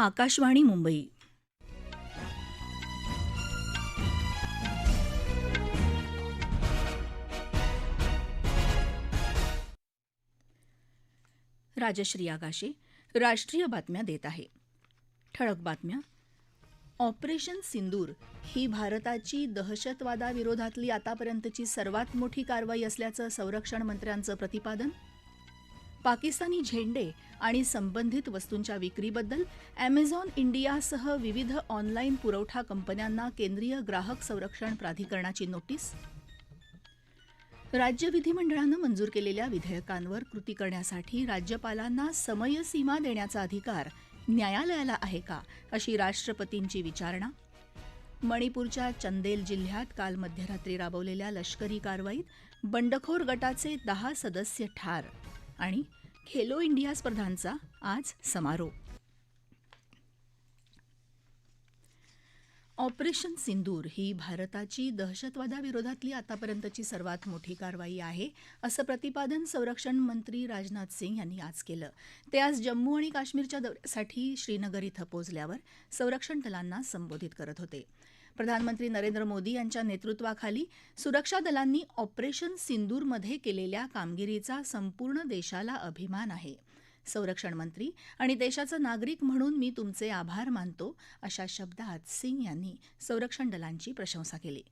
आकाशवाणी मुंबई. राजश्री आगाशे राष्ट्रीय बातम्या देत आहे. ठळक बातम्या. ऑपरेशन सिंदूर ही भारताची दहशतवादाविरोधातली आतापर्यंतची सर्वात मोठी कारवाई असल्याचं संरक्षण मंत्र्यांचं प्रतिपादन? पाकिस्तानी झेंडे आणि संबंधित वस्तूंच्या विक्रीबद्दल अमेझॉन इंडियासह विविध ऑनलाईन पुरवठा कंपन्यांना केंद्रीय ग्राहक संरक्षण प्राधिकरणाची नोटीस? राज्य विधिमंडळानं मंजूर केलेल्या विधेयकांवर कृती करण्यासाठी राज्यपालांना समयसीमा देण्याचा अधिकार न्यायालयाला आहे का अशी राष्ट्रपतींची विचारणा? मणिपूरच्या चंदेल जिल्ह्यात काल मध्यरात्री राबवलेल्या लष्करी कारवाईत बंडखोर गटाचे दहा सदस्य ठार आणि खेलो इंडिया स्पर्धांचा आज समारोप. ऑपरेशन सिंदूर ही भारताची दहशतवादाविरोधातली आतापर्यंतची सर्वात मोठी कारवाई आहे असं प्रतिपादन संरक्षण मंत्री राजनाथ सिंग यांनी आज केलं. ते आज जम्मू आणि काश्मीरच्या दौऱ्यासाठी श्रीनगर इथं पोचल्यावर संरक्षण दलांना संबोधित करत होते. प्रधानमंत्री नरेंद्र मोदी यांच्या नेतृत्वाखाली सुरक्षा दलांनी ऑपरेशन सिंदूरमध्ये केलेल्या कामगिरीचा संपूर्ण देशाला अभिमान आहे. संरक्षण मंत्री आणि देशाचा नागरिक म्हणून मी तुमचे आभार मानतो अशा शब्दात सिंग यांनी संरक्षण दलांची प्रशंसा केली.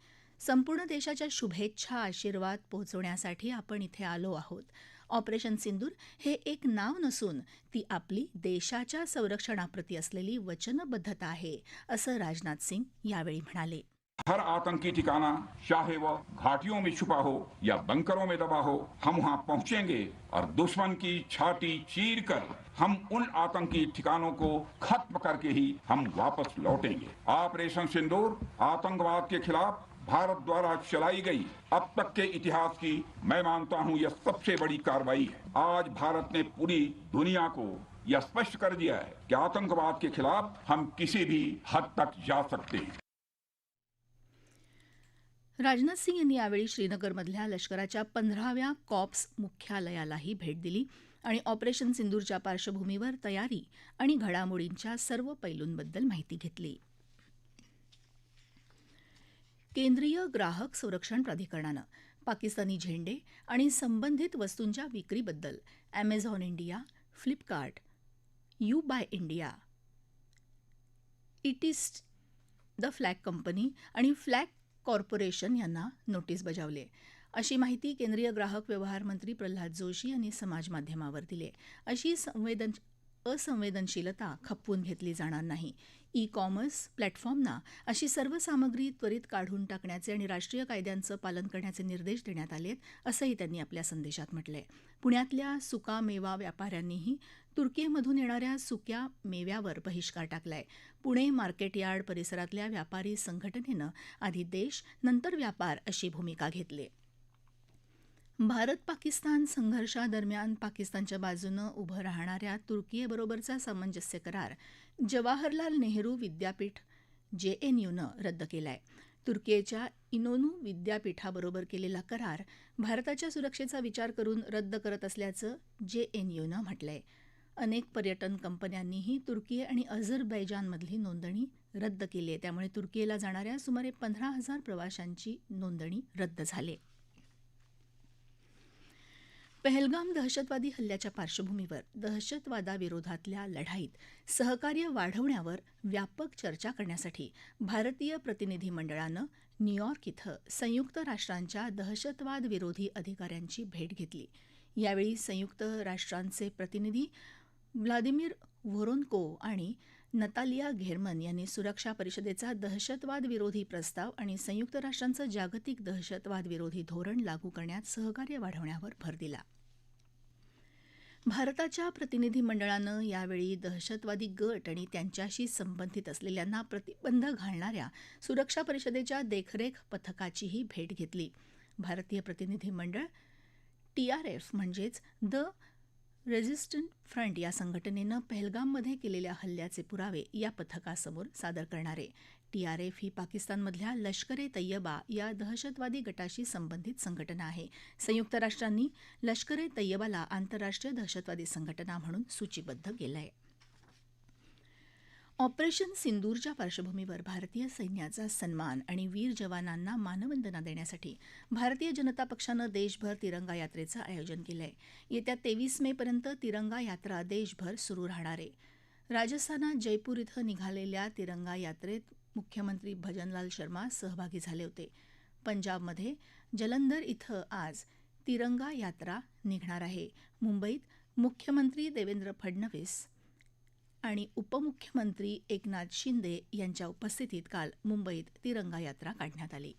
संपूर्ण देशाच्या शुभेच्छा आशीर्वाद पोहोचवण्यासाठी आपण इथे आलो आहोत. ऑपरेशन सिंदूर हे एक नाव नसून ती आपली देशाच्या संरक्षणाप्रती असलेली वचनबद्धता आहे, असं राजनाथ सिंग यावेळी म्हणाले. हर आतंकी ठिकाना चाहे वो घाटियों में छुपा हो या बंकरों में दबा हो, हम वहाँ पहुँचेंगे और दुश्मन की छाती चीर कर हम उन आतंकी ठिकानों को खत्म करके ही हम वापस लौटेंगे। ऑपरेशन सिंदूर आतंकवाद के खिलाफ भारत द्वारा चलाई गई। अब तक के इतिहास की मैं मानता हूं यह सबसे बड़ी कार्रवाई है। आज भारत ने पूरी दुनिया को यह स्पष्ट कर दिया है कि आतंकवाद के खिलाफ हम किसी भी हद तक जा सकते हैं। राजनाथ सिंग यांनी यावेळी श्रीनगरमधल्या लष्कराच्या पंधराव्या कॉप्स मुख्यालयालाही भेट दिली आणि ऑपरेशन सिंदूरच्या पार्श्वभूमीवर तयारी आणि घडामोडींच्या सर्व पैलूंबद्दल माहिती घेतली. केंद्रीय ग्राहक संरक्षण प्राधिकरणानं पाकिस्तानी झेंडे आणि संबंधित वस्तूंच्या विक्रीबद्दल Amazon India Flipkart Ubuy India Etsy the Flag Company आणि फ्लॅग कॉर्पोरेशन यांना नोटीस बजावली आहे. अशी माहिती केंद्रीय ग्राहक व्यवहार मंत्री प्रल्हाद जोशी यांनी समाजमाध्यमावर दिली अशी संवेदन असंवेदनशीलता खपवून घेतली जाणार नाही. ई कॉमर्स प्लॅटफॉर्मना अशी सर्व सामग्री त्वरित काढून टाकण्याचे आणि राष्ट्रीय कायद्यांचं पालन करण्याचे निर्देश देण्यात आले आहेत असंही त्यांनी आपल्या संदेशात म्हटलंय. पुण्यातल्या सुका मेवा व्यापाऱ्यांनीही तुर्कीमधून येणाऱ्या सुक्या मेव्यावर बहिष्कार टाकलाय. पुणे मार्केट यार्ड परिसरातल्या व्यापारी संघटनेनं आधी देश नंतर व्यापार अशी भूमिका घेतली. भारत पाकिस्तान संघर्षादरम्यान पाकिस्तानच्या बाजूनं उभं राहणाऱ्या तुर्कीबरोबरचा सामंजस्य करार जवाहरलाल नेहरू विद्यापीठ जेएनयूनं रद्द केलाय. तुर्कीच्या इनोनू विद्यापीठाबरोबर केलेला करार भारताच्या सुरक्षेचा विचार करून रद्द करत असल्याचं जेएनयूनं म्हटलंय. अनेक पर्यटन कंपन्यांनीही तुर्की आणि अझरबैजानमधली नोंदणी रद्द केली आहे. त्यामुळे तुर्कीला जाणाऱ्या सुमारे पंधरा हजार प्रवाशांची नोंदणी रद्द झाली पहलगाम दहशतवादी हल्ल्याच्या पार्श्वभूमीवर दहशतवादाविरोधातल्या लढाईत सहकार्य वाढवण्यावर व्यापक चर्चा करण्यासाठी भारतीय प्रतिनिधी मंडळानं न्यूयॉर्क इथं संयुक्त राष्ट्रांच्या दहशतवाद विरोधी अधिकाऱ्यांची भेट घेतली. यावेळी संयुक्त राष्ट्रांचे प्रतिनिधी व्लादिमीर व्होरोन्को आणि नतालिया घेरमन यांनी सुरक्षा परिषदेचा दहशतवाद विरोधी प्रस्ताव आणि संयुक्त राष्ट्रांचं जागतिक दहशतवाद विरोधी धोरण लागू करण्यात सहकार्य वाढवण्यावर भर दिला. भारताच्या प्रतिनिधीमंडळानं यावेळी दहशतवादी गट आणि त्यांच्याशी संबंधित असलेल्यांना प्रतिबंध घालणाऱ्या सुरक्षा परिषदेच्या देखरेख पथकाचीही भेट घेतली. भारतीय प्रतिनिधीमंडळ टीआरएफ म्हणजेच द रेझिस्टंट फ्रंट या संघटनेनं पहलगाममध्ये केलेल्या हल्ल्याचे पुरावे या पथकासमोर सादर करणारे. टीआरएफ ही पाकिस्तानमधल्या लष्कर ए तय्यबा या दहशतवादी गटाशी संबंधित संघटना आहे. संयुक्त राष्ट्रांनी लष्कर ए तय्यबाला आंतरराष्ट्रीय दहशतवादी संघटना म्हणून सूचीबद्ध केलं आहे ऑपरेशन सिंदूरच्या पार्श्वभूमीवर भारतीय सैन्याचा सन्मान आणि वीर जवानांना मानवंदना देण्यासाठी भारतीय जनता पक्षानं देशभर तिरंगा यात्रेचं आयोजन केलं आहे येत्या तेवीस मेपर्यंत तिरंगा यात्रा देशभर सुरू राहणार आहे. राजस्थानात जयपूर इथं निघालेल्या तिरंगा यात्रेत मुख्यमंत्री भजनलाल शर्मा सहभागी झाले होते. पंजाबमध्ये जलंधर इथं आज तिरंगा यात्रा निघणार आहे. मुंबईत मुख्यमंत्री देवेंद्र फडणवीस आणि उपमुख्यमंत्री एकनाथ शिंदे यांच्या उपस्थितीत काल मुंबईत तिरंगा यात्रा काढण्यात आली.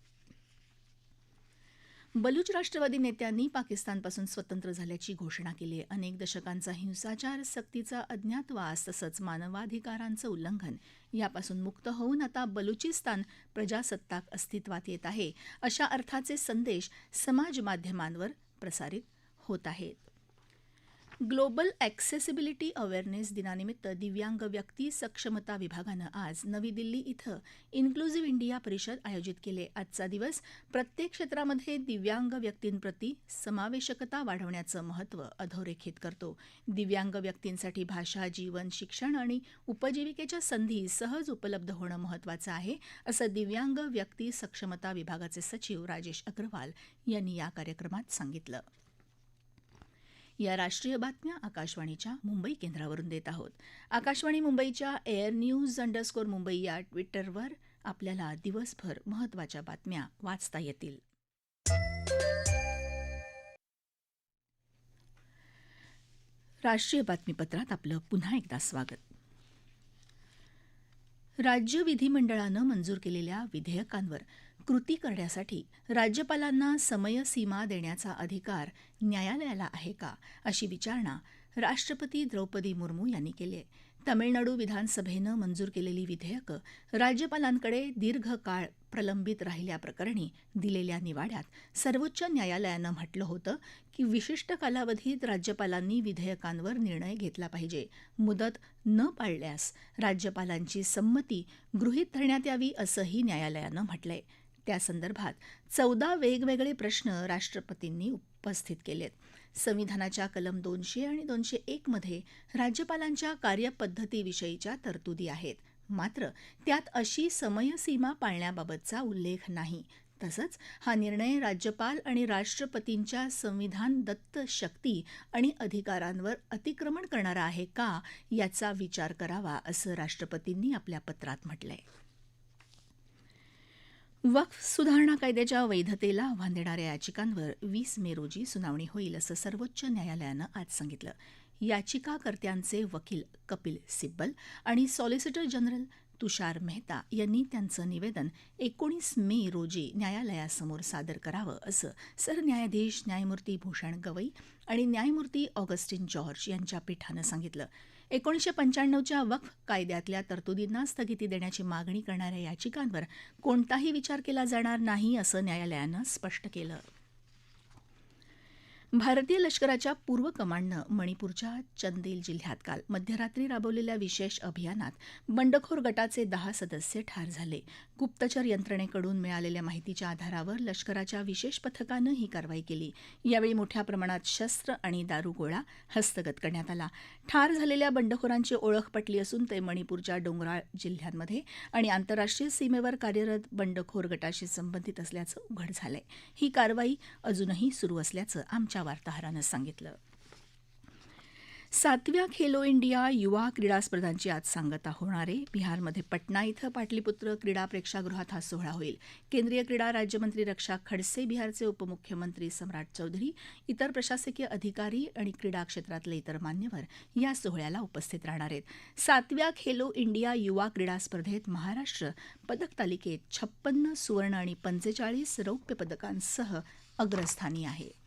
बलूच राष्ट्रवादी नेत्यांनी पाकिस्तानपासून स्वतंत्र झाल्याची घोषणा केली. आहे अनेक दशकांचा हिंसाचार सक्तीचा अज्ञातवास तसंच मानवाधिकारांचं उल्लंघन यापासून मुक्त होऊन आता बलुचिस्तान प्रजासत्ताक अस्तित्वात येत आहे अशा अर्थाचे संदेश समाज माध्यमांवर प्रसारित होत आहेत. ग्लोबल ॲक्सेसिबिलिटी अवेअरनेस दिनानिमित्त दिव्यांग व्यक्ती सक्षमता विभागानं आज नवी दिल्ली इथं इन्क्लुझिव्ह इंडिया परिषद आयोजित केले. आजचा दिवस प्रत्येक क्षेत्रामध्ये दिव्यांग व्यक्तींप्रती समावेशकता वाढवण्याचं महत्त्व अधोरेखित करतो. दिव्यांग व्यक्तींसाठी भाषा जीवन शिक्षण आणि उपजीविकेच्या संधी सहज उपलब्ध होणं महत्त्वाचं आहे असं दिव्यांग व्यक्ती सक्षमता विभागाचे सचिव राजेश अग्रवाल यांनी या कार्यक्रमात सांगितलं. या राष्ट्रीय बातम्या आकाशवाणीच्या मुंबई केंद्रावरून देत आहोत. आकाशवाणी मुंबईच्या एअर न्यूज अंडरस्कोर मुंबई या ट्विटरवर आपल्याला दिवसभर महत्त्वाच्या बातम्या वाचता येतील. राष्ट्रीय बातमीपत्रात आपलं पुन्हा एकदा स्वागत. राज्य विधिमंडळानं मंजूर केलेल्या विधेयकांवर कृती करण्यासाठी राज्यपालांना समयसीमा देण्याचा अधिकार न्यायालयाला आहे का अशी विचारणा राष्ट्रपती द्रौपदी मुर्मू यांनी केली आहे. तमिळनाडू विधानसभेनं मंजूर केलेली विधेयकं राज्यपालांकडे दीर्घकाळ प्रलंबित राहिल्याप्रकरणी दिलेल्या निवाड्यात सर्वोच्च न्यायालयानं म्हटलं होतं की विशिष्ट कालावधीत राज्यपालांनी विधेयकांवर निर्णय घेतला पाहिजे. मुदत न पाळल्यास राज्यपालांची संमती गृहीत धरण्यात यावी असंही न्यायालयानं म्हटलंय. त्यासंदर्भात चौदा वेगवेगळे प्रश्न राष्ट्रपतींनी उपस्थित केलेत. संविधानाच्या कलम दोनशे आणि दोनशे एकमध्ये राज्यपालांच्या कार्यपद्धतीविषयीच्या तरतुदी आहेत. मात्र त्यात अशी समयसीमा पाळण्याबाबतचा उल्लेख नाही. तसंच हा निर्णय राज्यपाल आणि राष्ट्रपतींच्या संविधान दत्त शक्ती आणि अधिकारांवर अतिक्रमण करणारा आहे का याचा विचार करावा असं राष्ट्रपतींनी आपल्या पत्रात म्हटलंय. वक्फ सुधारणा कायद्याच्या वैधतेला आव्हान देणाऱ्या याचिकांवर वीस मे रोजी सुनावणी होईल असं सर्वोच्च न्यायालयानं आज सांगितलं. याचिकाकर्त्यांचे वकील कपिल सिब्बल आणि सॉलिसिटर जनरल तुषार मेहता यांनी त्यांचं निवेदन एकोणीस मे रोजी न्यायालयासमोर सादर करावं असं सरन्यायाधीश न्यायमूर्ती भूषण गवई आणि न्यायमूर्ती ऑगस्टिन जॉर्ज यांच्या पीठानं सांगितलं. एकोणीसशे पंच्याण्णवच्या वक्फ कायद्यातल्या तरतुदींना स्थगिती देण्याची मागणी करणाऱ्या याचिकांवर कोणताही विचार केला जाणार नाही असं न्यायालयानं स्पष्ट केलं. भारतीय लष्कराच्या पूर्व कमांडनं मणिपूरच्या चंदेल जिल्ह्यात काल मध्यरात्री राबवलेल्या विशेष अभियानात बंडखोर गटाचे दहा सदस्य ठार झाले. गुप्तचर यंत्रणेकडून मिळालेल्या माहितीच्या आधारावर लष्कराच्या विशेष पथकानं ही कारवाई केली. यावेळी मोठ्या प्रमाणात शस्त्र आणि दारुगोळा हस्तगत करण्यात आला. ठार झालेल्या बंडखोरांची ओळख पटली असून ते मणिपूरच्या डोंगराळ जिल्ह्यांमध्ये आणि आंतरराष्ट्रीय सीमेवर कार्यरत बंडखोर गटाशी संबंधित असल्याचं उघड झालंय. ही कारवाई अजूनही सुरू असल्याचं आमच्या वार्ताहरानं सांगितलं. सातव्या खेलो इंडिया युवा क्रीडा स्पर्धांची आज सांगता होणार. आहे बिहारमध्ये पटना इथं पाटलीपुत्र क्रीडा प्रेक्षागृहात हा सोहळा होईल. केंद्रीय क्रीडा राज्यमंत्री रक्षा खडसे बिहारचे उपमुख्यमंत्री सम्राट चौधरी इतर प्रशासकीय अधिकारी आणि क्रीडा क्षेत्रातले इतर मान्यवर या सोहळ्याला उपस्थित राहणार आहेत. सातव्या खेलो इंडिया युवा क्रीडा स्पर्धेत महाराष्ट्र पदक तालिकेत छप्पन्न सुवर्ण आणि पंचेचाळीस रौप्य पदकांसह अग्रस्थानी आहे.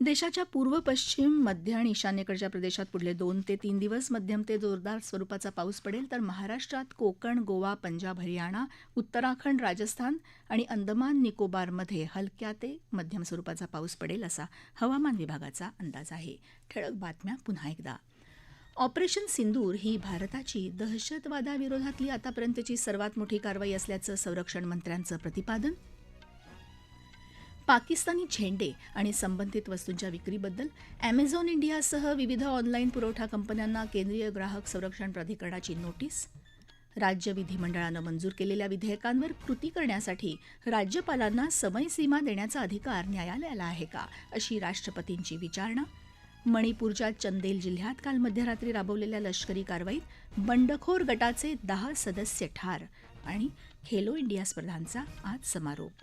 देशाच्या पूर्व पश्चिम मध्य आणि ईशान्येकडच्या प्रदेशात पुढले दोन ते तीन दिवस मध्यम ते जोरदार स्वरूपाचा पाऊस पडेल तर महाराष्ट्रात कोकण गोवा पंजाब हरियाणा उत्तराखंड राजस्थान आणि अंदमान निकोबारमध्ये हलक्या ते मध्यम स्वरूपाचा पाऊस पडेल असा हवामान विभागाचा अंदाज आहे. ठळक बातम्या पुन्हा एकदा. ऑपरेशन सिंदूर ही भारताची दहशतवादाविरोधातली आतापर्यंतची सर्वात मोठी कारवाई असल्याचं संरक्षण मंत्र्यांचं प्रतिपादन पाकिस्तानी झेंडे आणि संबंधित वस्तूंच्या विक्रीबद्दल ॲमेझॉन इंडियासह विविध ऑनलाईन पुरवठा कंपन्यांना केंद्रीय ग्राहक संरक्षण प्राधिकरणाची नोटीस. राज्य विधिमंडळानं मंजूर केलेल्या विधेयकांवर कृती करण्यासाठी राज्यपालांना समयसीमा देण्याचा अधिकार न्यायालयाला आहे का अशी राष्ट्रपतींची विचारणा? मणिपूरच्या चंदेल जिल्ह्यात काल मध्यरात्री राबवलेल्या लष्करी कारवाईत बंडखोर गटाचे दहा सदस्य ठार आणि खेलो इंडिया स्पर्धांचा आज समारोप